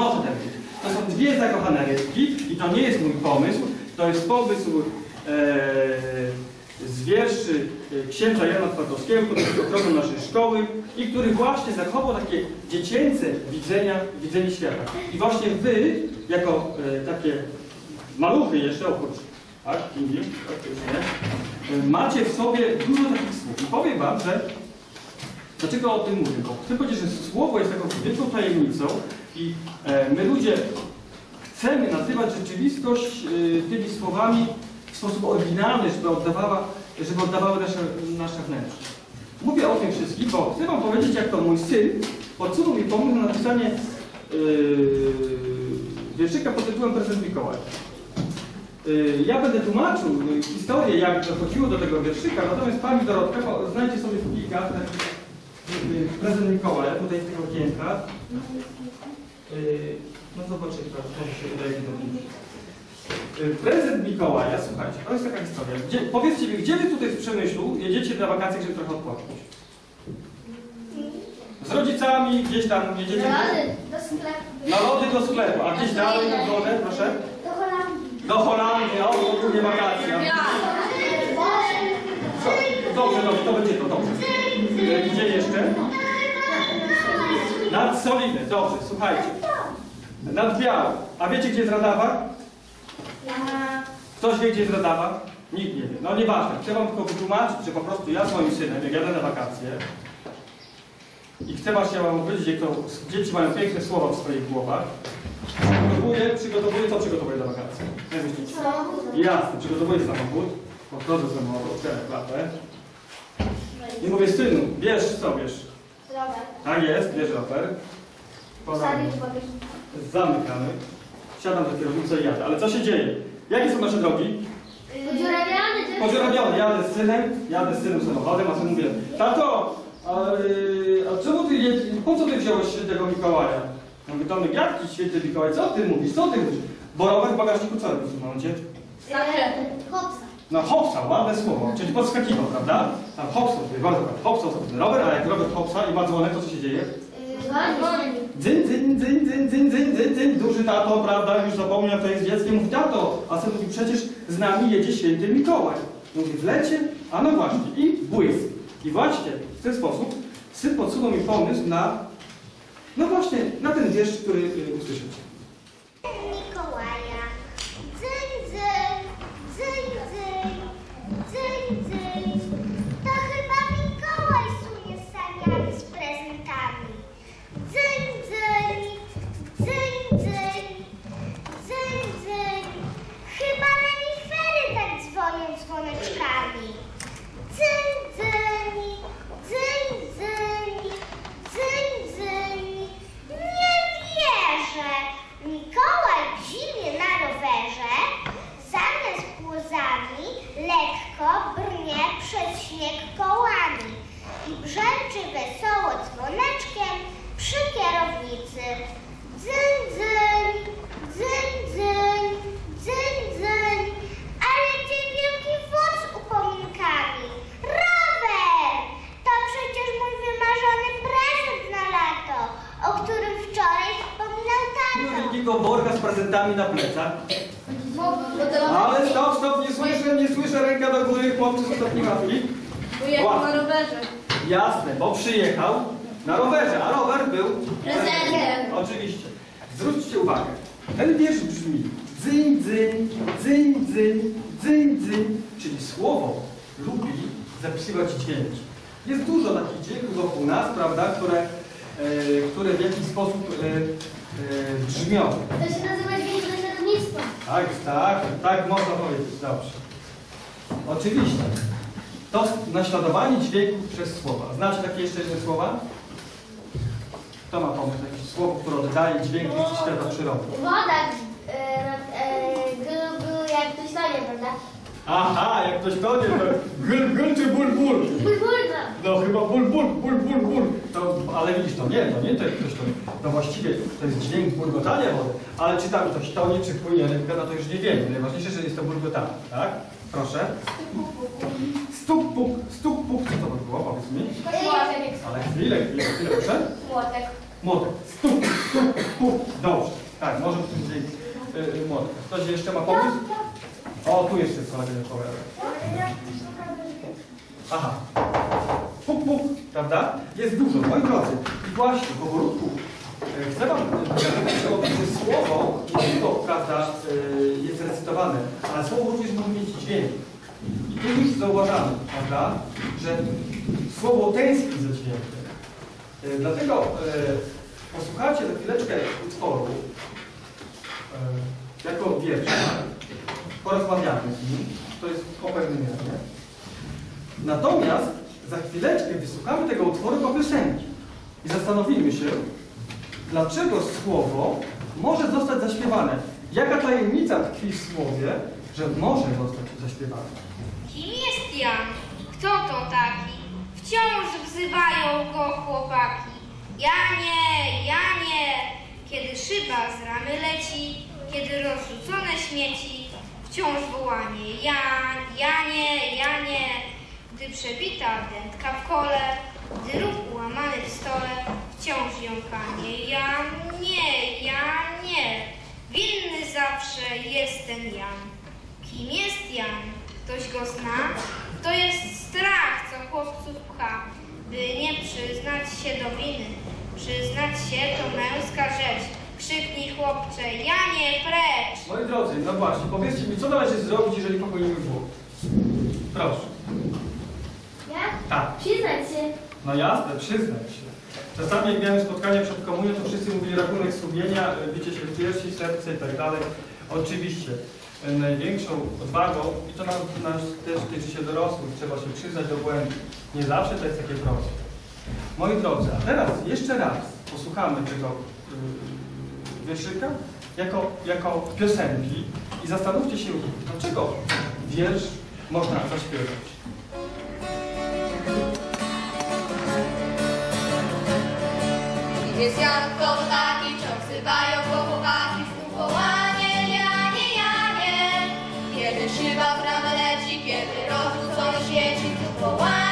Może tak być. To są dwie zakochane rybki i to nie jest mój pomysł, to jest pomysł e, z wierszy e, księdza Jana Twardowskiego, który jest ochroną naszej szkoły i który właśnie zachował takie dziecięce widzenia, widzenie świata. I właśnie wy, jako e, takie maluchy jeszcze oprócz, tak, Kingi, tak, już nie, e, macie w sobie dużo takich słów. I powiem wam, że Dlaczego o tym mówię? Bo chcę powiedzieć, że słowo jest taką wielką tajemnicą i e, my ludzie chcemy nazywać rzeczywistość e, tymi słowami w sposób oryginalny, żeby oddawała, żeby oddawały nasze, nasze wnętrze. Mówię o tym wszystkim, bo chcę wam powiedzieć, jak to mój syn podsunął mi pomysł na napisanie yy, wierszyka pod tytułem Prezent Mikołaj. Ja będę tłumaczył historię, jak dochodziło do tego wierszyka, natomiast Pani Dorotka, znajdzie sobie w taki yy, prezent Mikołaja, tutaj z tego okienka. Yy, No zobaczycie, może się udaje. Yy, Prezent Mikołaja, słuchajcie, to jest taka historia. Gdzie, powiedzcie mi, gdzie wy tutaj z Przemyślu jedziecie na wakacje, żeby trochę odpocząć? Z rodzicami, gdzieś tam jedziecie Lody do sklepu. na lody do sklepu, a gdzieś dalej na wodę, proszę? Do Holandii. Do Holandii, o, ogólnie wakacje. Dobrze, dobrze, to będzie to, dobrze. E, Gdzie jeszcze? Nad Soliny, dobrze, słuchajcie. Nad Białą. A wiecie, gdzie jest Radawa? Ktoś wie, gdzie jest Radawa? Nikt nie wie. No nieważne. Chcę wam tylko wytłumaczyć, że po prostu ja z moim synem, jak jadę na wakacje i chcę właśnie wam powiedzieć, jak to dzieci mają piękne słowa w swoich głowach, przygotowuję, przygotowuję, co przygotowuję do wakacji? Jak myślicie? Jasne, przygotowuję samochód, podchodzę z samochodu, otwieram klapę i mówię, synu, bierz co bierz? Tak jest, bierz rower. Zamykamy. Siadam za kierownicę i jadę. Ale co się dzieje? Jakie są nasze drogi? Podziurawiony, Podziurabione. Jadę z synem, jadę z synem samochodem, a syn mówi, tato, a, yy, a czemu ty, je, po co ty wziąłeś świętego Mikołaja? Ja mówię, Tomek, jaki święty Mikołaj? Co ty mówisz? Co ty mówisz? Bo rower w bagażniku co robisz w tym momencie? Hopsa. No hopsa, ładne słowo, czyli podskakiwał, prawda? Tam hopsa, sobie bardzo ładnie. Ten rower, a jak rower hopsa i ma dzwonek, to co się dzieje? Dzwoni. Dzyn, dzyn, dzyn, dzyn, dzyn, dzyn, dzyn, dzyn. Duży tato, prawda, już zapomniał, kto jest dzieckiem. Mówi, tato, a syn mówi, przecież z nami jedzie święty Mikołaj. Mówi, w lecie? A no właśnie, i błysk. I właśnie w ten sposób syn podsunął mi pomysł na, no właśnie, na ten wiersz, który usłyszycie. Mikołaja. Dzyń, dzyń, dzyń, dzyń, dzyń, dzyń. To chyba Mikołaj sunie saniami z prezentami. Dzyń, dzyń, dzyń, dzyń, dzyń, dzyń. Chyba renifery tak dzwonią dzwoneczkami. Dzyń, dzyń, dzyń, dzyń, dzyń, dzyń. Nie wierzę. Mikołaj w zimie na rowerze zamiast płozami lekko brnie przez śnieg kołami i brzęczy wesoło dzwoneczkiem przy kierownicy. Dzyń, dzyń, dzyń, dzyń, dzyń, dzyń, ale gdzie wielki wóz z upominkami? Rower! To przecież mój wymarzony prezent na lato, o którym wczoraj wspominał tato. Wielkiego worka z prezentami na plecach. Ale stop, stop, nie słyszę, nie słyszę, ręka do góry, chłopcy z ostatniej ławki. Pojechał na rowerze. Jasne, bo przyjechał na rowerze, a rower był Prezentem. Oczywiście. Zwróćcie uwagę. Ten wiersz brzmi dzyń, dzyń, dzyń, dzyń, dzyń, dzyń, czyli słowo lubi zapisywać dźwięki. Jest dużo takich dźwięków wokół nas, prawda, które, e, które w jakiś sposób e, e, brzmią. To się nazywa dźwięk naśladownictwa. Tak, tak, tak można powiedzieć, dobrze. Oczywiście. To naśladowanie dźwięków przez słowa. Znacie takie jeszcze inne słowa? Kto ma pomysł? Jakieś słowo, które oddaje dźwięk z świata przyrody. Woda, e, e, glu, glu, jak ktoś tonie, prawda? Aha, jak ktoś to nie, to gul, gul czy ból, ból. Bulbulna. No chyba ból, ból, ból, ból, ból. To, ale widzisz, to nie, to nie to jak ktoś to To właściwie to jest dźwięk bulgotania wody. Ale czy tam ktoś tonie, czy płynie rybka, no to już nie wiemy. Najważniejsze, że jest to bulgotanie, tak? Proszę. Stuk, puk, stuk, puk. Co to by było? Powiedz mi. Młotek. Ale chwilę, chwilę, chwilę, proszę. Młotek. Młotek. Stuk, stuk, Puk, dobrze. Tak, może później yy, młotka. Ktoś jeszcze ma pomysł? O, tu jeszcze kolega opowiada. Aha. Puk, puk, prawda? Jest dużo, moi drodzy. I właśnie, powolutku. e, Chcę Wam powiedzieć, że słowo nie tylko, prawda, e, jest recytowane, ale słowo również może mieć dźwięk. I tu już zauważamy, prawda, że słowo tęskni za dźwiękiem. E, Dlatego e, posłuchajcie za chwileczkę utworu e, jako wiersza. Porozmawiamy z nim. To jest o pewnym. Natomiast za chwileczkę wysłuchamy tego utworu po piosenki i zastanowimy się, dlaczego słowo może zostać zaśpiewane. Jaka tajemnica tkwi w słowie, że może zostać zaśpiewane. Kim jest Jan? Kto to taki? Wciąż wzywają go chłopaki. Janie, Janie, kiedy szyba z ramy leci, kiedy rozrzucone śmieci, wciąż wołanie. Jan, Janie, Janie, gdy przebita dętka w kole, gdy róg ułamany w stole, wciąż jąkanie. Jan, nie, Jan, nie, winny zawsze jest ten Jan. Kim jest Jan? Ktoś go zna? To jest strach, co chłopców pcha, by nie przyznać się do winy. Przyznać się to męska rzecz. Krzyknij chłopcze, Janie, precz! Moi drodzy, no właśnie, powiedzcie mi, co należy zrobić, jeżeli popełnimy błąd? Proszę. Tak. Przyznać się. No jasne, przyznać się. Czasami jak miałem spotkania przed komunią, to wszyscy mówili rachunek sumienia, bicie się w piersi, serce i tak dalej. Oczywiście e, największą odwagą, i to nam, nas też tyczy się dorosłych, trzeba się przyznać do błędu. Nie zawsze to jest takie proste. Moi drodzy, a teraz jeszcze raz posłuchamy tego yy, wierszyka jako, jako piosenki i zastanówcie się, dlaczego wiersz można zaśpiewać. Jest Janko taki, wciąż wzywają go chłopaki w wołanie Janie, Janie. Kiedy szyba w ramę leci, kiedy rozrzucone świeci, znów wołanie